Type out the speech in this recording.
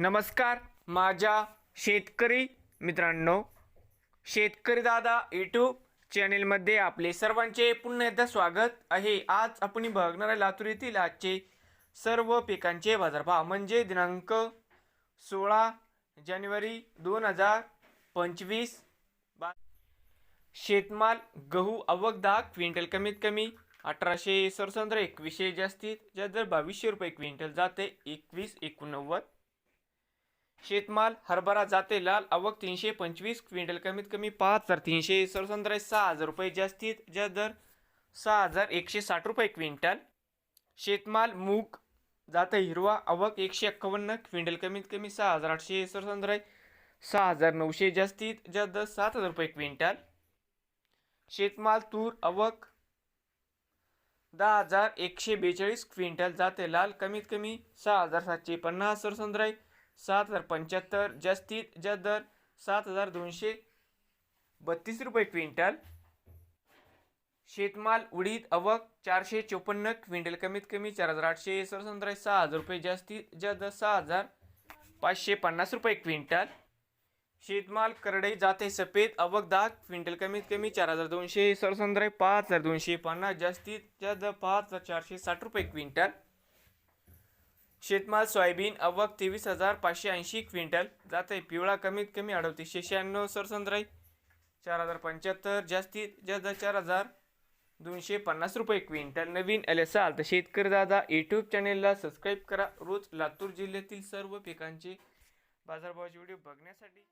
नमस्कार माझ्या शेतकरी मित्रांनो शेतकरी दादा यूट्यूब चॅनेलमध्ये आपले सर्वांचे पुन्हा एकदा स्वागत आहे. आज आपण बघणार आहे लातूर येथील आजचे सर्व पिकांचे बाजारभाव. म्हणजे दिनांक सोळा जानेवारी दोन हजार पंचवीस. बा शेतमाल गहू आवक दहा क्विंटल कमीत कमी अठराशे सरसंद्र एकवीसशे जास्तीत जास्त जर बावीसशे रुपये क्विंटल जाते. एकवीस एकोणनव्वद शेतमाल हरभरा जाते लाल आवक तीनशे पंचवीस क्विंटल कमीत कमी पाच हजार तीनशे सरसंद्र सहा हजार रुपये जास्तीत जास्त दर सहा हजार एकशे साठ रुपये क्विंटल. शेतमाल मूग जाते हिरवा आवक एकशे एक्कावन्न क्विंटल कमीत कमी सहा हजार आठशे सरसंद्र सहा हजार नऊशे जास्तीत जास्त दर सात हजार रुपये क्विंटल. शेतमाल तूर आवक दहा हजार एकशे बेचाळीस क्विंटल जाते लाल कमीत कमी सहा हजार सातशे पन्नास सरसंद्राई सात हजार पंच्याहत्तर जास्तीत जास्त दर सात हजार दोनशे बत्तीस रुपये क्विंटल. शेतमाल उडीद अवक चारशे चोपन्न क्विंटल कमीत कमी चार हजार आठशे सरसंद्राई सहा हजार रुपये जास्तीत जास्त दर सहा हजार पाचशे पन्नास रुपये क्विंटल. शेतमाल करडई जाते सफेद अवक दहा क्विंटल कमीत कमी चार हजार दोनशे सरसंद्राय पाच हजार दोनशे पन्नास जास्तीत जास्त दर पाच हजार चारशे साठ रुपये क्विंटल. शेतमाल सोयाबीन अवक तेवीस हजार पाचशे ऐंशी क्विंटल. जाते पिवळा कमीत कमी अडतीसशे शहाण्णव सरसंद्राई. चार हजार पंच्याहत्तर जास्तीत जास्त चार हजार दोनशे पन्नास रुपये क्विंटल. नवीन आले असाल तर शेतकरी दादा यूट्यूब चॅनेलला सबस्क्राईब करा. रोज लातूर जिल्ह्यातील सर्व पिकांचे बाजारभावाचे व्हिडिओ बघण्यासाठी.